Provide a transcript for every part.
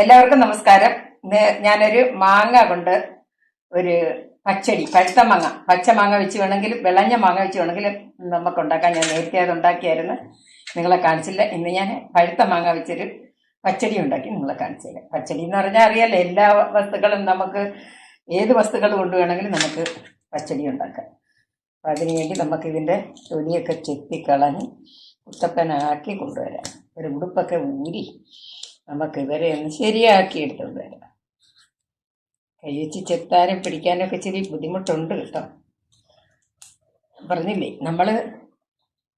എല്ലാവർക്കും നമസ്കാരം. ഞാനൊരു മാങ്ങ കൊണ്ട് ഒരു പച്ചടി പഴുത്ത മാങ്ങ പച്ച മാങ്ങ വെച്ച് വേണമെങ്കിലും വിളഞ്ഞ മാങ്ങ വെച്ച് വേണമെങ്കിലും നമുക്ക് ഉണ്ടാക്കാൻ ഞാൻ നേരത്തെ അത് ഉണ്ടാക്കിയായിരുന്നു. നിങ്ങളെ കാണിച്ചില്ല. ഇന്ന് ഞാൻ പഴുത്ത മാങ്ങ വെച്ചൊരു പച്ചടി ഉണ്ടാക്കി നിങ്ങളെ കാണിച്ചില്ല പച്ചടി എന്ന് പറഞ്ഞാൽ അറിയാലോ എല്ലാ വസ്തുക്കളും നമുക്ക് ഏത് വസ്തുക്കൾ കൊണ്ടു വേണമെങ്കിലും നമുക്ക് പച്ചടി ഉണ്ടാക്കാം. അപ്പം അതിനുവേണ്ടി നമുക്ക് ഇതിന്റെ തൊലിയൊക്കെ ചെത്തിക്കളഞ്ഞ് കുത്തപ്പനാക്കി കൊണ്ടുവരാം. ഒരു ഉടുപ്പൊക്കെ ഊരി നമുക്ക് ഇവരെ ഒന്ന് ശരിയാക്കി എടുത്തുകൊണ്ട് വരാം. കഴിച്ച് ചെത്താനും പിടിക്കാനൊക്കെ ഇച്ചിരി ബുദ്ധിമുട്ടുണ്ട് കേട്ടോ. പറഞ്ഞില്ലേ നമ്മൾ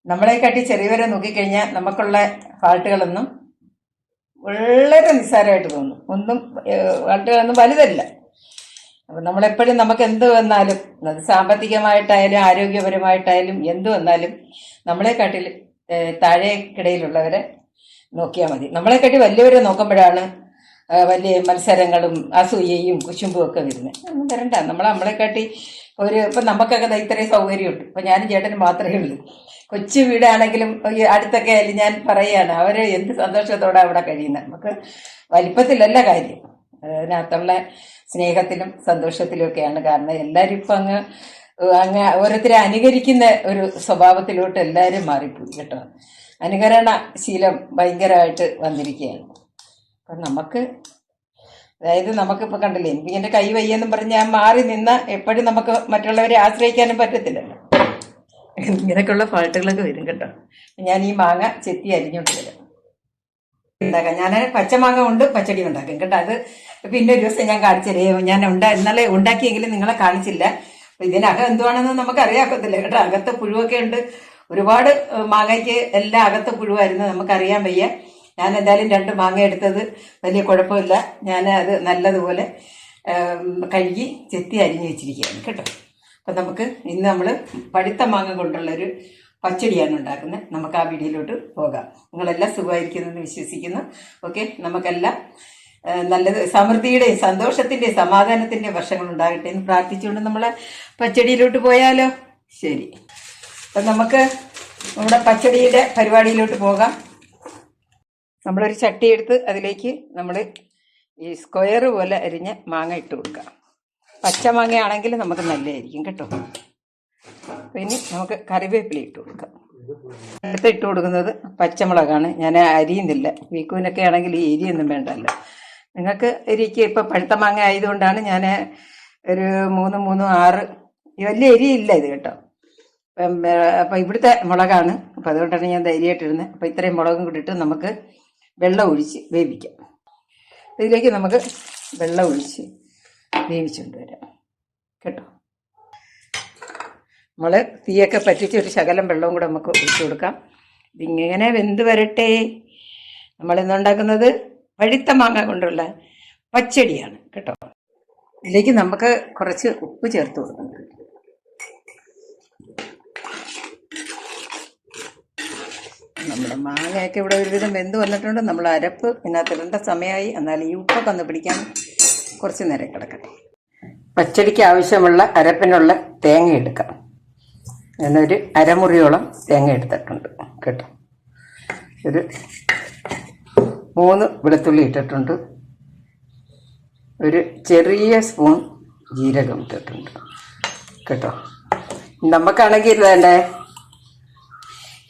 നമ്മളെ കാട്ടി ചെറിയവരെ നോക്കിക്കഴിഞ്ഞാൽ നമുക്കുള്ള ഫാൾട്ടുകളൊന്നും വളരെ നിസ്സാരമായിട്ട് തോന്നും. ഒന്നും ഫാൾട്ടുകളൊന്നും വലുതല്ല. അപ്പം നമ്മളെപ്പോഴും നമുക്ക് എന്ത് വന്നാലും അത് സാമ്പത്തികമായിട്ടായാലും ആരോഗ്യപരമായിട്ടായാലും എന്ത് വന്നാലും നമ്മളെ കാട്ടിൽ താഴേക്കിടയിലുള്ളവരെ നോക്കിയാൽ മതി. നമ്മളെക്കാട്ടി വലിയവരെ നോക്കുമ്പോഴാണ് വലിയ മത്സരങ്ങളും അസൂയയും കുശുമ്പും ഒക്കെ വരുന്നത് ഒന്നും വരണ്ട നമ്മൾ നമ്മളെക്കാട്ടി ഒരു ഇപ്പം നമുക്കൊക്കെ ഇത്രയും സൗകര്യമുണ്ട്. ഇപ്പം ഞാനും ചേട്ടനും മാത്രമേ ഉള്ളൂ. കൊച്ചു വീടാണെങ്കിലും അടുത്തൊക്കെ ആയാലും ഞാൻ പറയുകയാണ് അവർ എന്ത് സന്തോഷത്തോടെ അവിടെ കഴിയുന്നത് നമുക്ക് വലിപ്പത്തിലല്ല കാര്യം. അതിനകത്തുള്ള സ്നേഹത്തിലും സന്തോഷത്തിലും ഒക്കെയാണ് കാരണം എല്ലാവരും ഇപ്പം അങ്ങ് അങ്ങ് ഓരോരുത്തരെ അനുകരിക്കുന്ന ഒരു സ്വഭാവത്തിലോട്ട് എല്ലാവരും മാറിപ്പോയി കേട്ടോ. അനുകരണ ശീലം ഭയങ്കരമായിട്ട് വന്നിരിക്കുകയാണ്. അപ്പം നമുക്ക് അതായത് നമുക്കിപ്പോൾ കണ്ടില്ലേ എനിക്ക് എന്റെ കൈ വയ്യെന്നും പറഞ്ഞ് ഞാൻ മാറി നിന്ന് എപ്പോഴും നമുക്ക് മറ്റുള്ളവരെ ആശ്രയിക്കാനും പറ്റത്തില്ലല്ലോ. ഇങ്ങനെയൊക്കെയുള്ള ഫാൾട്ടുകളൊക്കെ വരും കേട്ടോ. ഞാൻ ഈ മാങ്ങ ചെത്തി അരിഞ്ഞോട്ട് വരാം ഉണ്ടാക്കാം. ഞാൻ പച്ചമാങ്ങ കൊണ്ട് പച്ചടി ഉണ്ടാക്കും കേട്ടോ. അത് പിന്നെ ഒരു ദിവസം ഞാൻ കാണിച്ചതേ ഞാൻ ഉണ്ടാ ഇന്നലെ ഉണ്ടാക്കിയെങ്കിലും നിങ്ങളെ കാണിച്ചില്ല. ഇതിനകം എന്തുവാണെന്ന് നമുക്ക് അറിയാക്കത്തില്ല കേട്ടോ. അകത്ത് പുഴുവൊക്കെ ഉണ്ട്. ഒരുപാട് മാങ്ങയ്ക്ക് എല്ലാം അകത്ത് പുഴുവായിരുന്നു. നമുക്കറിയാൻ വയ്യ. ഞാൻ എന്തായാലും രണ്ട് മാങ്ങ എടുത്തത്. വലിയ കുഴപ്പമില്ല. ഞാൻ അത് നല്ലതുപോലെ കഴുകി ചെത്തി അരിഞ്ഞു വെച്ചിരിക്കുകയാണ് കേട്ടോ. അപ്പം നമുക്ക് ഇന്ന് നമ്മൾ പഴുത്ത മാങ്ങ കൊണ്ടുള്ളൊരു പച്ചടിയാണ് ഉണ്ടാക്കുന്നത്. നമുക്ക് ആ വീഡിയോയിലോട്ട് പോകാം. നിങ്ങളെല്ലാം സുഖമായിരിക്കുന്നെന്ന് വിശ്വസിക്കുന്നു. ഓക്കെ? നമുക്കെല്ലാം നല്ലത് സമൃദ്ധിയുടെയും സന്തോഷത്തിന്റെയും സമാധാനത്തിന്റെയും വർഷങ്ങൾ ഉണ്ടാകട്ടെ എന്ന് പ്രാർത്ഥിച്ചുകൊണ്ട് നമ്മൾ പച്ചടിയിലോട്ട് പോയാലോ? ശരി. അപ്പം നമുക്ക് നമ്മുടെ പച്ചടിയുടെ പരിപാടിയിലോട്ട് പോകാം. നമ്മളൊരു ചട്ടി എടുത്ത് അതിലേക്ക് നമ്മൾ ഈ സ്ക്വയർ പോലെ അരിഞ്ഞ മാങ്ങ ഇട്ട് കൊടുക്കാം. പച്ച മാങ്ങയാണെങ്കിൽ നമുക്ക് നല്ലതായിരിക്കും കേട്ടോ. പിന്നെ നമുക്ക് കറിവേപ്പില ഇട്ട് കൊടുക്കാം. അടുത്ത് ഇട്ട് കൊടുക്കുന്നത് പച്ചമുളകാണ്. ഞാൻ അരിയുന്നില്ല. വീക്കൂനൊക്കെ ആണെങ്കിൽ ഈ എരിയൊന്നും വേണ്ടല്ലോ. നിങ്ങൾക്ക് എരിക്ക് ഇപ്പം പഴുത്ത മാങ്ങ ആയതുകൊണ്ടാണ് ഞാൻ ഒരു മൂന്ന് മൂന്ന് ആറ്. വലിയ എരിയില്ല ഇത് കേട്ടോ. അപ്പം ഇവിടുത്തെ മുളകാണ്. അപ്പം അതുകൊണ്ടാണ് ഞാൻ ധൈര്യമായിട്ടിരുന്നത് അപ്പം ഇത്രയും മുളകും കൂടി ഇട്ട് നമുക്ക് വെള്ളം ഒഴിച്ച് വേവിക്കാം. ഇതിലേക്ക് നമുക്ക് വെള്ളം ഒഴിച്ച് വേവിച്ചുകൊണ്ട് വരാം. കേട്ടോ? നമ്മൾ തീയൊക്കെ പറ്റിച്ച് ഒരു ശകലം വെള്ളവും കൂടെ നമുക്ക് ഒഴിച്ചു കൊടുക്കാം. ഇതിങ്ങനെ വെന്ത് വരട്ടെ. നമ്മൾ ഇന്നുണ്ടാക്കുന്നത് പഴുത്ത മാങ്ങ കൊണ്ടുള്ള പച്ചടിയാണ്. കേട്ടോ? ഇതിലേക്ക് നമുക്ക് കുറച്ച് ഉപ്പ് ചേർത്ത് കൊടുക്കണം നമ്മുടെ മാങ്ങയൊക്കെ ഇവിടെ ഒരുവിധം വെന്ത് വന്നിട്ടുണ്ട്. നമ്മൾ അരപ്പ് ഇടേണ്ട സമയമായി. എന്നാൽ ഈ ഉപ്പൊക്കെ ഒന്ന് പിടിക്കാൻ കുറച്ച് നേരം കിടക്കട്ടെ. പച്ചടിക്ക് ആവശ്യമുള്ള അരപ്പിനുള്ള തേങ്ങ എടുക്കാം. ഞാനൊരു അരമുറിയോളം തേങ്ങ എടുത്തിട്ടുണ്ട്. കേട്ടോ. ഒരു മൂന്ന് വെളുത്തുള്ളി ഇട്ടിട്ടുണ്ട്. ഒരു ചെറിയ സ്പൂൺ ജീരകം ഇട്ടിട്ടുണ്ട്. കേട്ടോ. നമുക്കാണെങ്കിൽ വേണ്ടേ?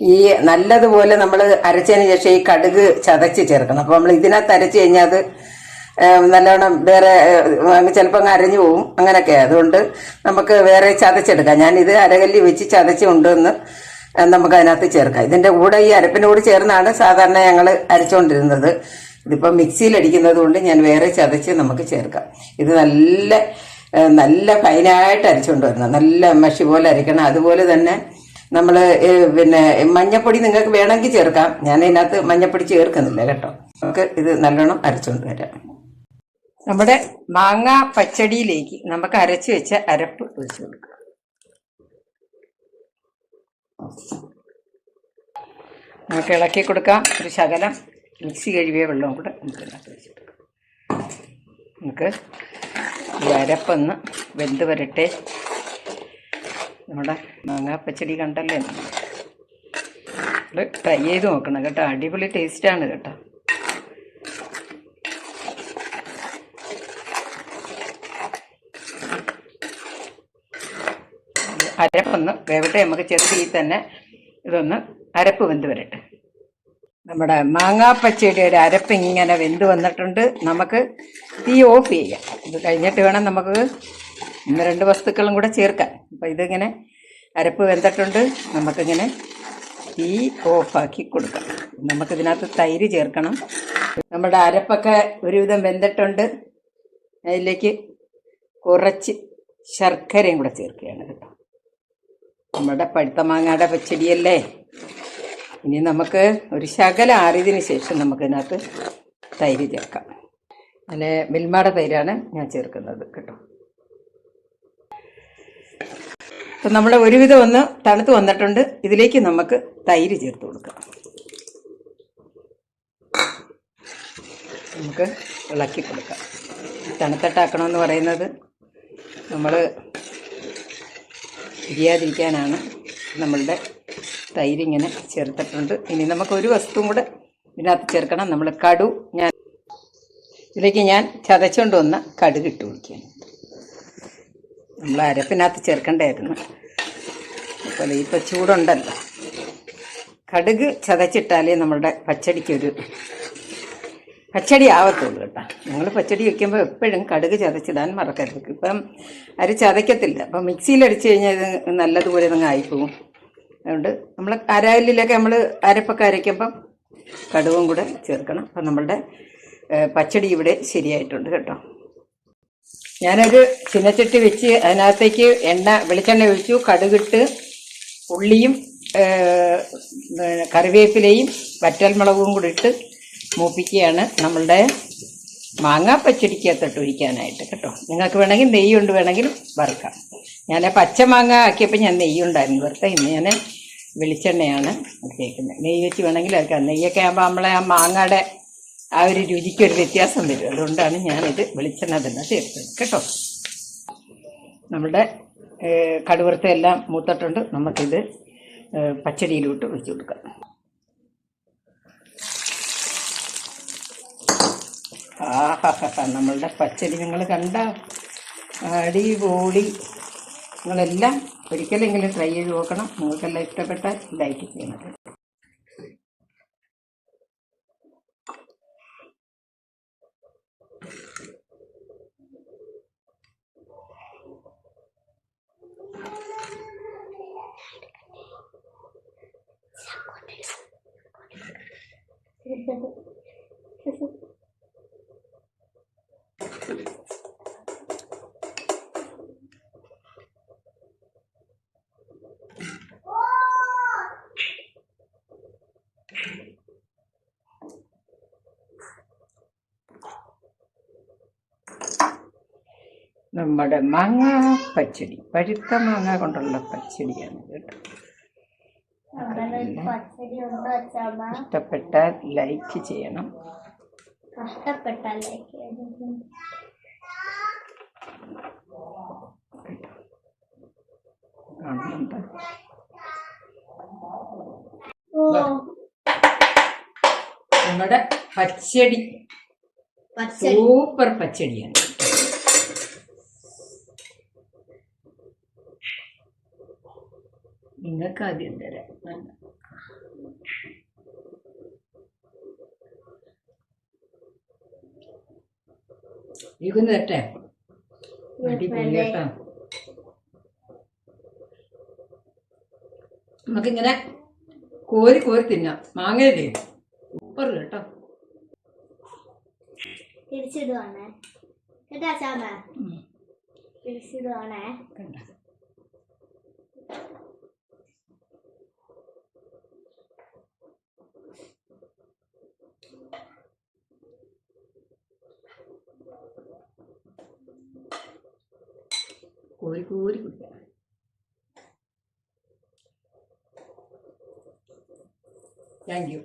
ഈ നല്ലതുപോലെ നമ്മൾ അരച്ചതിന് ശേഷം ഈ കടുക് ചതച്ച് ചേർക്കണം. അപ്പോൾ നമ്മൾ ഇതിനകത്ത് അരച്ച് കഴിഞ്ഞാൽ അത് നല്ലോണം വേറെ ചിലപ്പോൾ അരഞ്ഞു പോവും. അങ്ങനെയൊക്കെ അതുകൊണ്ട് നമുക്ക് വേറെ ചതച്ചെടുക്കാം. ഞാൻ ഇത് അരകല്ലി വെച്ച് ചതച്ച് കൊണ്ടുവന്ന് നമുക്ക് അതിനകത്ത് ചേർക്കാം. ഇതിന്റെ കൂടെ ഈ അരപ്പിനോട് ചേർന്നാണ് സാധാരണ ഞങ്ങൾ അരച്ചുകൊണ്ടിരുന്നത് ഇതിപ്പോൾ മിക്സിയിൽ അടിക്കുന്നത് കൊണ്ട് ഞാൻ വേറെ ചതച്ച് നമുക്ക് ചേർക്കാം. ഇത് നല്ല നല്ല ഫൈനായിട്ട് അരച്ചുകൊണ്ട് വരണം. നല്ല മഷി പോലെ അരക്കണം. അതുപോലെ തന്നെ നമ്മൾ പിന്നെ മഞ്ഞപ്പൊടി നിങ്ങൾക്ക് വേണമെങ്കിൽ ചേർക്കാം. ഞാൻ ഇതിനകത്ത് മഞ്ഞപ്പൊടി ചേർക്കുന്നില്ല കേട്ടോ. നമുക്ക് ഇത് നല്ലോണം അരച്ചുകൊണ്ട് വരാം. നമ്മുടെ മാങ്ങ പച്ചടിയിലേക്ക് നമുക്ക് അരച്ചു വെച്ച അരപ്പ് ഒഴിച്ചു കൊടുക്കാം. നമുക്ക് ഇളക്കി കൊടുക്കാം. ഒരു ശകലം മിക്സി കഴുകിയ വെള്ളവും കൂടെ നമുക്ക് നമുക്ക് ഈ അരപ്പൊന്ന് വെന്ത് വരട്ടെ. നമ്മുടെ മാങ്ങാപ്പച്ചടി കണ്ടല്ലേ? ട്രൈ ചെയ്ത് നോക്കണം കേട്ടോ. അടിപൊളി ടേസ്റ്റാണ് കേട്ടോ. അരപ്പൊന്ന് വേവട്ടെ നമുക്ക് ചെറുതീ തന്നെ ഇതൊന്ന് അരപ്പ് വെന്ത് വരട്ടെ. നമ്മുടെ മാങ്ങാപ്പച്ചയുടെ ഒരു അരപ്പ് ഇങ്ങനെ വെന്ത് വന്നിട്ടുണ്ട്. നമുക്ക് തീ ഓഫ് ചെയ്യാം. ഇത് കഴിഞ്ഞിട്ട് വേണം നമുക്ക് ഒന്ന് രണ്ട് വസ്തുക്കളും കൂടെ ചേർക്കാൻ അപ്പം ഇതിങ്ങനെ അരപ്പ് വെന്തിട്ടുണ്ട്. നമുക്കിങ്ങനെ തീ ഓഫാക്കി കൊടുക്കാം. നമുക്കിതിനകത്ത് തൈര് ചേർക്കണം. നമ്മുടെ അരപ്പൊക്കെ ഒരുവിധം വെന്തിട്ടുണ്ട്. അതിലേക്ക് കുറച്ച് ശർക്കരയും കൂടെ ചേർക്കുകയാണ് കേട്ടോ. നമ്മുടെ പഴുത്ത മാങ്ങയുടെ പച്ചടിയല്ലേ? ഇനി നമുക്ക് ഒരു ശകല ആറിയതിന് ശേഷം നമുക്കിതിനകത്ത് തൈര് ചേർക്കാം. അങ്ങനെ മിൽമാടെ തൈരാണ് ഞാൻ ചേർക്കുന്നത് കേട്ടോ. അപ്പം നമ്മൾ ഒരുവിധം ഒന്ന് തണുത്ത് വന്നിട്ടുണ്ട്. ഇതിലേക്ക് നമുക്ക് തൈര് ചേർത്ത് കൊടുക്കാം. നമുക്ക് ഇളക്കി കൊടുക്കാം. തണുത്തട്ടാക്കണമെന്ന് പറയുന്നത് നമ്മൾ ഇരിയാതിരിക്കാനാണ് നമ്മളുടെ തൈര് ഇങ്ങനെ ചേർത്തിട്ടുണ്ട്. ഇനി നമുക്ക് ഒരു വസ്തുവും കൂടെ ഇതിനകത്ത് ചേർക്കണം. നമ്മൾ കടു ഞാൻ ഇതിലേക്ക് ഞാൻ ചതച്ചുകൊണ്ട് വന്ന കടുക് ഇട്ട് കൊടുക്കുകയാണ് നമ്മൾ അരപ്പിനകത്ത് ചേർക്കണ്ടായിരുന്നു അതുപോലെ ഇപ്പോൾ ചൂടുണ്ടല്ലോ. കടുക് ചതച്ചിട്ടാലേ നമ്മളുടെ പച്ചടിക്കൊരു പച്ചടി ആവത്തുള്ളൂ കേട്ടോ. നിങ്ങൾ പച്ചടി വെക്കുമ്പോൾ എപ്പോഴും കടുക് ചതച്ചിടാൻ മറക്കരുത്. ഇപ്പം അരി ചതയ്ക്കത്തില്ല. അപ്പം മിക്സിയിൽ അടിച്ചു കഴിഞ്ഞാൽ ഇത് നല്ലതുപോലെ നിങ്ങൾ ആയിപ്പോവും. അതുകൊണ്ട് നമ്മൾ അരയിലൊക്കെ നമ്മൾ അരപ്പൊക്കെ അരയ്ക്കുമ്പം കടുവും കൂടെ ചേർക്കണം. അപ്പം നമ്മളുടെ പച്ചടി ഇവിടെ ശരിയായിട്ടുണ്ട് കേട്ടോ. ഞാനൊരു ചിന്നച്ചട്ടി വെച്ച് അതിനകത്തേക്ക് എണ്ണ വെളിച്ചെണ്ണ ഒഴിച്ചു. കടുകിട്ട് ഉള്ളിയും കറിവേപ്പിലയും വറ്റൽ കറിവേപ്പിലയും വറ്റൽമുളകും കൂടി ഇട്ട് മൂപ്പിക്കുകയാണ് നമ്മളുടെ മാങ്ങാ പച്ചടിക്കകത്തോട്ട് ഒഴിക്കാനായിട്ട് കേട്ടോ. നിങ്ങൾക്ക് വേണമെങ്കിൽ നെയ്യ് കൊണ്ട് വേണമെങ്കിലും വറുക്കാം. ഞാൻ പച്ച മാങ്ങ ആക്കിയപ്പോൾ ഞാൻ നെയ്യുണ്ടായിരുന്നു വറുത്ത ഇന്ന് ഞാൻ വെളിച്ചെണ്ണയാണ് കേൾക്കുന്നത് നെയ്യ് വെച്ച് വേണമെങ്കിൽ അത് നെയ്യൊക്കെ ആകുമ്പോൾ നമ്മളെ ആ മാങ്ങയുടെ ആ ഒരു രുചിക്ക് ഒരു വ്യത്യാസം വരും. അതുകൊണ്ടാണ് ഞാനിത് വെളിച്ചെണ്ണ തന്നെ ചേർത്തത്. കേട്ടോ? നമ്മുടെ കടുവറുത്ത എല്ലാം മൂത്തിട്ടുണ്ട്. നമുക്കിത് പച്ചടിയിലോട്ട് ഒഴിച്ചു കൊടുക്കാം. ആഹാ നമ്മളുടെ പച്ചടി നിങ്ങൾ കണ്ട അടിപൊളി. നിങ്ങളെല്ലാം ഒരിക്കലെങ്കിലും ട്രൈ ചെയ്ത് നോക്കണം. നിങ്ങൾക്കെല്ലാം ഇഷ്ടപ്പെട്ട ലൈക്ക് ചെയ്യണം. നമ്മുടെ മാങ്ങ പച്ചടി പഴുത്ത മാങ്ങ കൊണ്ടുള്ള പച്ചടിയാണ് കേട്ടോ. ഇഷ്ടപ്പെട്ടാൽ ലൈക്ക് ചെയ്യണം. കാണുന്നുണ്ട്? നമ്മുടെ പച്ചടി. സൂപ്പർ പച്ചടിയാണ്. നിങ്ങൾക്ക് ആദ്യം തരാം ഇരിക്കുന്നു തട്ടെ അടിപൊളി കേട്ടോ നമുക്കിങ്ങനെ കോരി കോരി തിന്നാം. മാങ്ങയില്ലേ? സൂപ്പർ കേട്ടോ. തിരിച്ചിടുവാണേ. കേട്ടാ തിരിച്ചിടുവാണേ. കണ്ടോ? കോരി കോരി കുടിക്കാം താങ്ക് യു